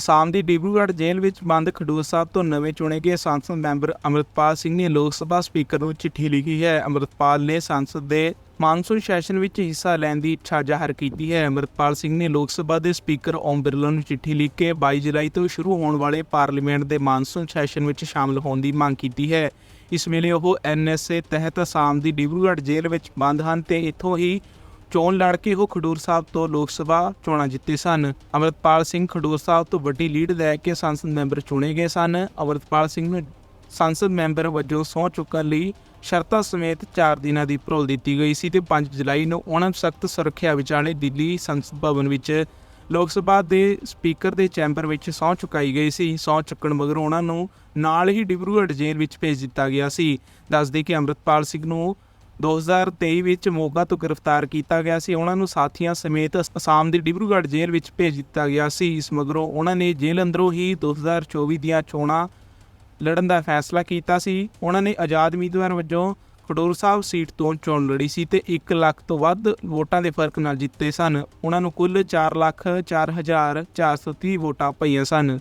ਅਸਾਮ ਦੀ ਡਿਬਰੂਗੜ੍ਹ ਜੇਲ੍ਹ ਵਿੱਚ ਬੰਦ ਖਡੂਰ ਸਾਹਿਬ ਤੋਂ ਨਵੇਂ ਚੁਣੇ ਗਏ ਸੰਸਦ ਮੈਂਬਰ ਅੰਮ੍ਰਿਤਪਾਲ ਸਿੰਘ ਨੇ ਲੋਕ ਸਭਾ ਸਪੀਕਰ ਨੂੰ ਚਿੱਠੀ ਲਿਖੀ ਹੈ। ਅੰਮ੍ਰਿਤਪਾਲ ਨੇ ਸੰਸਦ ਦੇ ਮਾਨਸੂਨ ਸੈਸ਼ਨ ਵਿੱਚ ਹਿੱਸਾ ਲੈਣ ਦੀ ਇੱਛਾ ਜ਼ਾਹਰ ਕੀਤੀ ਹੈ। ਅੰਮ੍ਰਿਤਪਾਲ ਸਿੰਘ ਨੇ ਲੋਕ ਸਭਾ ਦੇ ਸਪੀਕਰ ਓਮ ਬਿਰਲਾ ਨੂੰ ਚਿੱਠੀ ਲਿਖ ਕੇ 22 ਜੁਲਾਈ ਤੋਂ ਸ਼ੁਰੂ ਹੋਣ ਵਾਲੇ ਪਾਰਲੀਮੈਂਟ ਦੇ ਮਾਨਸੂਨ ਸੈਸ਼ਨ ਵਿੱਚ ਸ਼ਾਮਲ ਹੋਣ ਦੀ ਮੰਗ ਕੀਤੀ ਹੈ। ਇਸ ਵੇਲੇ ਉਹ ਐਨਐਸਏ ਤਹਿਤ ਅਸਾਮ ਦੀ ਡਿਬਰੂਗੜ੍ਹ ਜੇਲ੍ਹ ਵਿੱਚ ਬੰਦ ਹਨ ਤੇ ਇੱਥੋਂ ਹੀ ਚੋਣ ਲੜ ਕੇ ਉਹ ਖਡੂਰ ਸਾਹਿਬ ਤੋਂ ਲੋਕ ਸਭਾ ਚੋਣਾਂ ਜਿੱਤੇ ਸਨ। ਅਮਰਤਪਾਲ ਸਿੰਘ ਖਡੂਰ ਸਾਹਿਬ ਤੋਂ ਵੱਡੀ ਲੀਡ ਲੈ ਕੇ ਸੰਸਦ ਮੈਂਬਰ ਚੁਣੇ ਗਏ ਸਨ। ਅਮਰਤਪਾਲ ਸਿੰਘ ਨੂੰ ਸੰਸਦ ਮੈਂਬਰ ਵਜੋਂ ਸਹੁੰ ਚੁੱਕਣ ਲਈ ਸ਼ਰਤਾਂ ਸਮੇਤ 4 ਦਿਨਾਂ ਦੀ ਭਰੋਲ ਦਿੱਤੀ ਗਈ ਸੀ ਤੇ 5 ਜੁਲਾਈ ਨੂੰ ਉਹਨਾਂ ਨੂੰ ਸਖਤ ਸੁਰੱਖਿਆ ਵਿਚਾਲੇ ਦਿੱਲੀ ਸੰਸਦ ਭਵਨ ਵਿੱਚ ਲੋਕ ਸਭਾ ਦੇ ਸਪੀਕਰ ਦੇ ਚੈਂਬਰ ਵਿੱਚ ਸਹੁੰ ਚੁਕਾਈ ਗਈ ਸੀ। ਸਹੁੰ ਚੁੱਕਣ ਮਗਰੋਂ ਉਹਨਾਂ ਨੂੰ ਨਾਲ ਹੀ ਡਿਬਰੂਗੜ੍ਹ ਜੇਲ੍ਹ ਵਿੱਚ ਭੇਜ ਦਿੱਤਾ ਗਿਆ ਸੀ। ਦੱਸਦੇ ਕਿ ਅੰਮ੍ਰਿਤਪਾਲ ਸਿੰਘ ਨੂੰ 2023 ਵਿੱਚ ਮੋਗਾ ਤੋਂ ਗ੍ਰਿਫਤਾਰ ਕੀਤਾ ਗਿਆ ਸੀ। ਉਹਨਾਂ ਨੂੰ ਸਾਥੀਆਂ ਸਮੇਤ ਅਸਾਮ ਦੀ ਡਿਬਰੂਗੜ੍ਹ ਜੇਲ੍ਹ ਵਿੱਚ ਭੇਜ ਦਿੱਤਾ ਗਿਆ ਸੀ। ਇਸ ਮਗਰੋਂ ਉਹਨਾਂ ਨੇ ਜੇਲ੍ਹ ਅੰਦਰੋਂ ਹੀ 2024 ਦੀਆਂ ਚੋਣਾਂ ਲੜਨ ਦਾ ਫੈਸਲਾ ਕੀਤਾ ਸੀ। ਉਹਨਾਂ ਨੇ ਆਜ਼ਾਦ ਉਮੀਦਵਾਰ ਵਜੋਂ ਖਡੂਰ ਸਾਹਿਬ ਸੀਟ ਤੋਂ ਚੋਣ ਲੜੀ ਸੀ ਤੇ 1 ਲੱਖ ਤੋਂ ਵੱਧ ਵੋਟਾਂ ਦੇ ਫ਼ਰਕ ਨਾਲ ਜਿੱਤੇ ਸਨ। ਉਹਨਾਂ ਨੂੰ ਕੁੱਲ 4 ਲੱਖ 4430 ਵੋਟਾਂ ਪਈਆਂ ਸਨ।